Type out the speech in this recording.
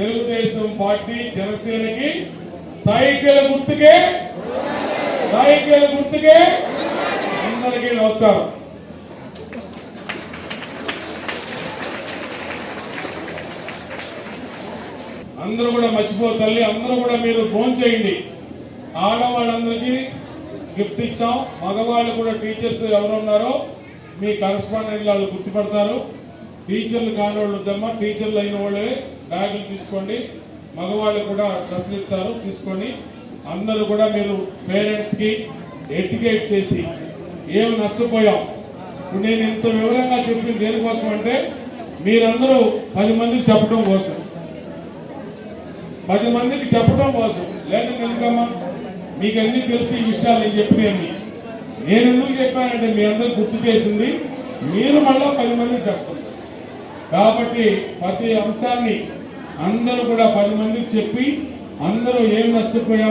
Telugu Desam party జనసేనకి cycle గుర్తుకే cycle గుర్తుకే అందరికీ నమస్కారం. అందరూ కూడా మర్చిపో తల్లి అందరూ కూడా మీరు ఫోన్ చేయండి. ఆడవాళ్ళందరికీ గిఫ్ట్ ఇచ్చాం. మగవాళ్ళు కూడా టీచర్స్ ఎవరున్నారో మీ కరస్పాండెంట్ వాళ్ళు గుర్తుపడతారు. టీచర్లు కాని వాళ్ళు వద్దమ్మా టీచర్లు అయిన వాళ్ళే బ్యాగులు తీసుకోండి. మగవాళ్ళు కూడా డ్రెస్సులు ఇస్తారు తీసుకొని అందరూ కూడా మీరు పేరెంట్స్కి ఎడ్యుకేట్ చేసి ఏం నష్టపోయాం? ఇప్పుడు నేను ఇంత వివరంగా చెప్పింది దేనికోసం అంటే మీరందరూ పది మందికి చెప్పడం కోసం. పది మందికి చెప్పడం కోసం. లేదంటే ఎందుకమ్మా? మీకు అన్నీ తెలిసి ఈ విషయాలు నేను చెప్పినవి నేను ఎందుకు చెప్పానంటే మీ అందరూ గుర్తు చేసింది మీరు మళ్ళీ పది మందికి చెప్పడం కోసం. కాబట్టి ప్రతి అంశాన్ని అందరూ కూడా పది మందికి చెప్పి అందరూ ఏం నష్టపోయాం